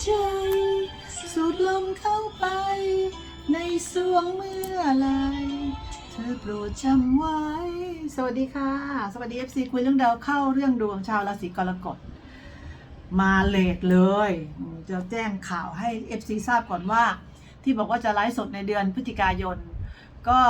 ใจ สูดลมเข้าไป ในสวงเมื่อไรเธอโปรดจำไว้ สวัสดีค่ะ สวัสดี FC คุยเรื่องดาวเข้าเรื่องดวงชาวราศีกรกฎมาเลทเลย จะแจ้งข่าวให้ FC ทราบก่อนว่า ที่บอกว่าจะไลฟ์สดในเดือนพฤศจิกายน ก็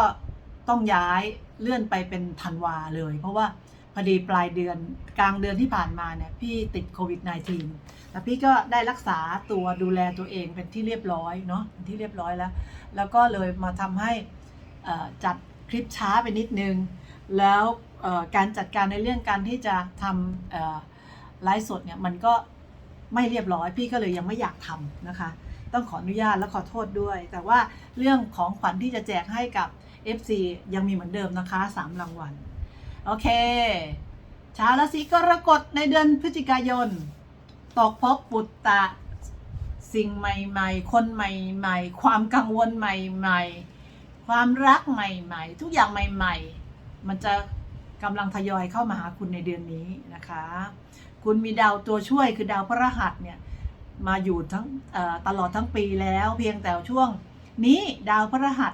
ต้องย้ายเลื่อนไปเป็นธันวาเลย เพราะว่า พอดีปลายเดือนกลางเดือนที่ผ่านมาเนี่ยพี่ติดโควิด -19 แต่พี่ก็ได้รักษาตัวดูแลตัวเองเป็นที่เรียบร้อยเนาะเป็นที่เรียบร้อยแล้ว แล้วก็เลยมาทำให้จัดคลิปช้าไปนิดนึง แล้วการจัดการในเรื่องการที่จะทำไลฟ์สดเนี่ยมันก็ไม่เรียบร้อย พี่ก็เลยยังไม่อยากทำนะคะ ต้องขออนุญาตและขอโทษด้วย แต่ว่าเรื่องของขวัญที่จะแจกให้กับ FC ยังมีเหมือนเดิมนะคะ 3 รางวัล โอเค ชาวราศีกรกฎในเดือนพฤศจิกายน ตกพบปุตตะ สิ่งใหม่ๆ คนใหม่ๆ ความกังวลใหม่ๆ ความรักใหม่ๆ ทุกอย่างใหม่ๆ มันจะกำลังทยอยเข้ามาหาคุณในเดือนนี้นะคะ คุณมีดาวตัวช่วยคือดาวพระรหัสเนี่ยมาอยู่ทั้งตลอดทั้งปีแล้ว เพียงแต่ช่วงนี้ดาวพระรหัส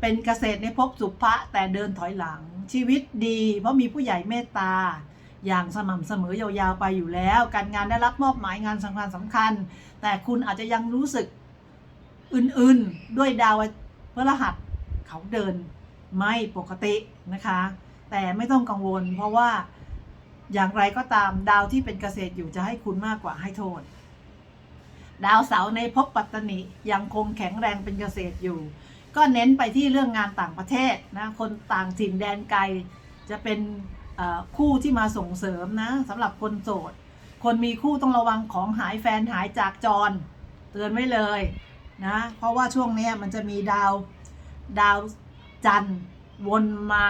เป็นเกษตรในภพสุภะแต่เดินถอยหลัง ชีวิตดี เพราะมีผู้ใหญ่เมตตา อย่างสม่ำเสมอยาวๆไปอยู่แล้ว การงานได้รับมอบหมายงานสำคัญสำคัญ แต่คุณอาจจะยังรู้สึกอื่นๆด้วยดาวพฤหัสเขาเดินไม่ปกตินะคะ แต่ไม่ต้องกังวล เพราะว่าอย่างไรก็ตามดาวที่เป็นเกษตรอยู่จะให้คุณมากกว่าให้โทษ ดาวเสาร์ในภพปัตตนิยังคงแข็งแรงเป็นเกษตรอยู่ ก็เน้นไปที่เรื่องงานต่างประเทศนะคนต่างถิ่นแดนไกล จะเป็นคู่ที่มาส่งเสริมนะสำหรับคนโสด คนมีคู่ต้องระวังของหายแฟนหายจากจร เตือนไว้เลยนะเพราะว่าช่วงนี้มันจะมีดาวดาวจันทร์วนมา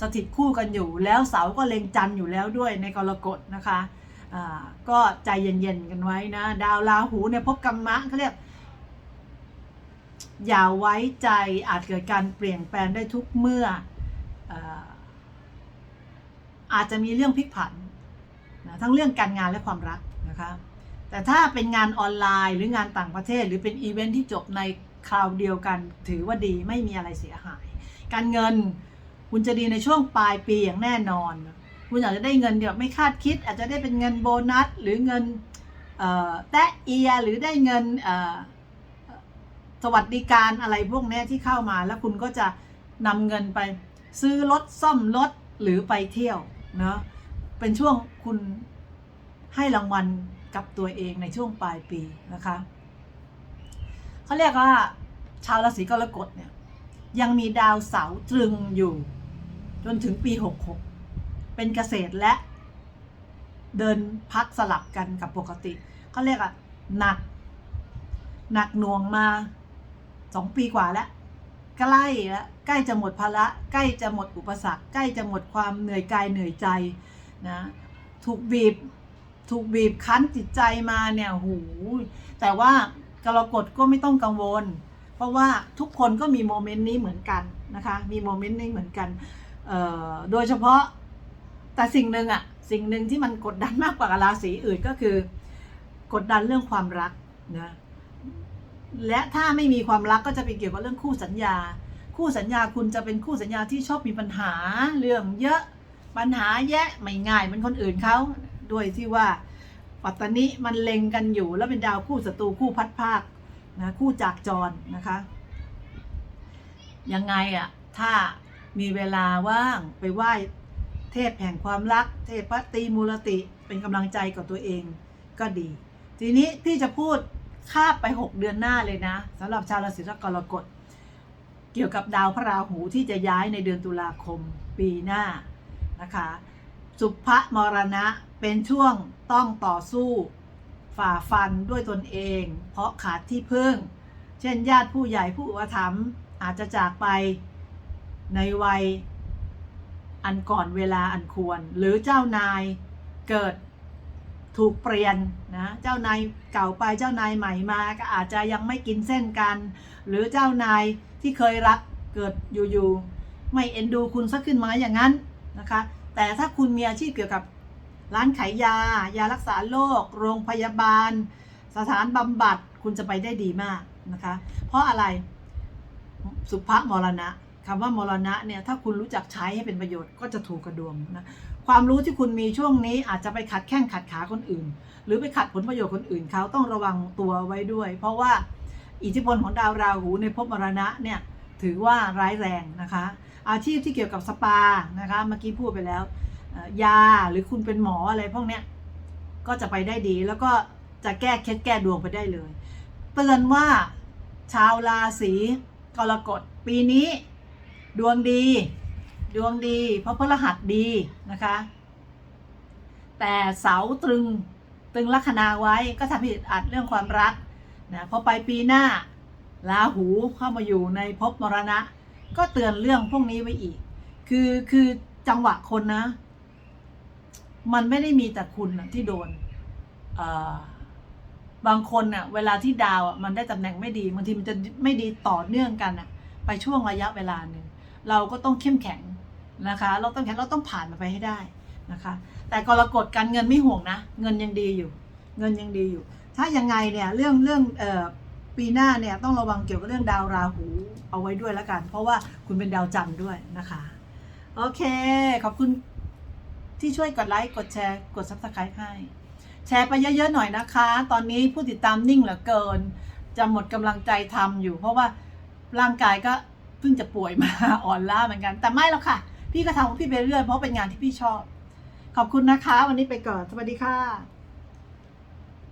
สถิตคู่กันอยู่ แล้วเสาก็เล็งจันทร์อยู่แล้วด้วยในกรกฎนะคะอ่าก็ใจเย็นๆกันไว้นะ ดาวราหูเนี่ยพบกรรมะเขาเรียก อย่าไว้ใจอาจเกิดการเปลี่ยนแปลงได้ทุกเมื่ออออาจจะมีเรื่องพลิกผันนะทั้งเรื่องการงานและความรักนะคะแต่ถ้าเป็นงานออนไลน์หรืองานต่างประเทศ หรือเป็นอีเวนท์ที่จบในคราวเดียวกัน ถือว่าดีไม่มีอะไรเสียหาย การเงินคุณจะดีในช่วงปลายปีอย่างแน่นอน คุณอาจจะได้เงินแบบไม่คาดคิด อาจจะได้เป็นเงินโบนัส หรือเงินแตะเอียหรือได้เงินอ สวัสดิการอะไรพวกนี้ที่เข้ามา แล้วคุณก็จะนำเงินไปซื้อรถซ่อมรถหรือไปเที่ยวเนาะเป็นช่วงคุณให้รางวัลกับตัวเองในช่วงปลายปีนะคะเขาเรียกว่าชาวราศีกรกฎเนี่ยยังมีดาวเสาร์ตรึงอยู่ จนถึงปี 66 เป็นเกษตรและ เดินพักสลับกันกับปกติเขาเรียกอะหนัก หนักหน่วงมา สองปีกว่าแล้วใกล้แล้วใกล้จะหมดภาระใกล้จะหมดอุปสรรค ใกล้จะหมดความเหนื่อยกายเหนื่อยใจนะถูกบีบถูกบีบคั้นจิตใจมาเนี่ยหูแต่ว่ากรกฎก็ไม่ต้องกังวล เพราะว่าทุกคนก็มีโมเมนต์นี้เหมือนกันนะคะมีโมเมนต์นี้เหมือนกันโดยเฉพาะแต่สิ่งหนึ่งอะสิ่งหนึ่งที่มันกดดันมากกว่าราศีอื่นก็คือกดดันเรื่องความรักนะ และถ้าไม่มีความรักก็จะเป็นเกี่ยวกับเรื่องคู่สัญญา คู่สัญญาคุณจะเป็นคู่สัญญาที่ชอบมีปัญหาเรื่องเยอะปัญหาแยะไม่ง่ายเหมือนคนอื่นเขาด้วยที่ว่าปัตตานิมันเล็งกันอยู่ แล้วเป็นดาวคู่ศัตรูคู่พัดภาคนะคู่จากจรนะคะยังไงอะถ้ามีเวลาว่างไปไหว้เทพแห่งความรัก เทพพระตรีมูลติเป็นกำลังใจกับตัวเองก็ดี ทีนี้พี่จะพูด คาบไป 6 เดือนหน้าเลยนะสำหรับชาวราศีกรกฎเกี่ยวกับดาวพระราหูที่จะย้ายในเดือนตุลาคมปีหน้านะคะ สุภะมรณะเป็นช่วงต้องต่อสู้ ฝ่าฟันด้วยตนเอง เพราะขาดที่พึ่ง เช่นญาติผู้ใหญ่ผู้อุปถัมภ์อาจจะจากไปในวัยอันก่อนเวลาอันควร หรือเจ้านายเกิด ถูกเปลี่ยนนะเจ้านายเก่าไปเจ้านายใหม่มาก็อาจจะยังไม่กินเส้นกัน หรือเจ้านายที่เคยรักเกิดอยู่ๆไม่เอ็นดูคุณสักขึ้นมาอย่างนั้นนะคะ แต่ถ้าคุณมีอาชีพเกี่ยวกับร้านขายยา ยารักษาโรคโรงพยาบาล สถานบำบัดคุณจะไปได้ดีมากนะคะ เพราะอะไรสุภมรณะคำว่ามรณะเนี่ยถ้าคุณรู้จักใช้ให้เป็นประโยชน์ก็จะถูกกระดวงนะ ความรู้ที่คุณมีช่วงนี้อาจจะไปขัดแข้งขัดขาคนอื่น หรือไปขัดผลประโยชน์คนอื่นเขาต้องระวังตัวไว้ด้วย เพราะว่าอิทธิพลของดาวราหูในภพมรณะเนี่ยถือว่าร้ายแรงนะคะ อาชีพที่เกี่ยวกับสปานะคะเมื่อกี้พูดไปแล้วยาหรือคุณเป็นหมออะไรพวกเนี้ยก็จะไปได้ดี แล้วก็จะแก้เคล็ดแก้ดวงไปได้เลยเตือนว่าชาวราศีกรกฎปีนี้ ดวงดี ดวงดี เพราะพฤหัสดีนะคะ แต่เสาตรึงตรึงลัคนาไว้ก็ทำให้อึดอัดเรื่องความรักนะพอไปปีหน้าราหูเข้ามาอยู่ในภพมรณะ ก็เตือนเรื่องพวกนี้ไว้อีก คือคือจังหวะคนนะ มันไม่ได้มีแต่คุณนะที่โดนบางคนน่ะเวลาที่ดาวอะมันได้ตำแหน่งไม่ดีบางทีมันจะไม่ดีต่อเนื่องกันน่ะ ไปช่วงระยะเวลาหนึ่งเราก็ต้องเข้มแข็ง นะคะ เราต้องแข็งเราต้องผ่านมันไปให้ได้นะคะ แต่กรกฎการเงินไม่ห่วงนะ เงินยังดีอยู่ เงินยังดีอยู่ ถ้ายังไงเนี่ยเรื่องเรื่องเอ่อปีหน้าเนี่ยต้องระวังเกี่ยวกับเรื่องดาวราหูเอาไว้ด้วยล้วกัน เพราะว่าคุณเป็นดาวจันทร์ด้วยนะคะ โอเค ขอบคุณที่ช่วยกดไลค์กดแชร์กด subscribe ให้ แชร์ไปเยอะๆหน่อยนะคะ ตอนนี้ผู้ติดตามนิ่งเหลือเกิน จะหมดกำลังใจทำอยู่ เพราะว่าร่างกายก็เพิ่งจะป่วยมาอ่อนล้าเหมือนกัน แต่ไม่หรอกค่ะ พี่ก็ทำของพี่ไปเรื่อยเพราะเป็นงานที่พี่ชอบ ขอบคุณนะคะ วันนี้ไปก่อนสวัสดีค่ะ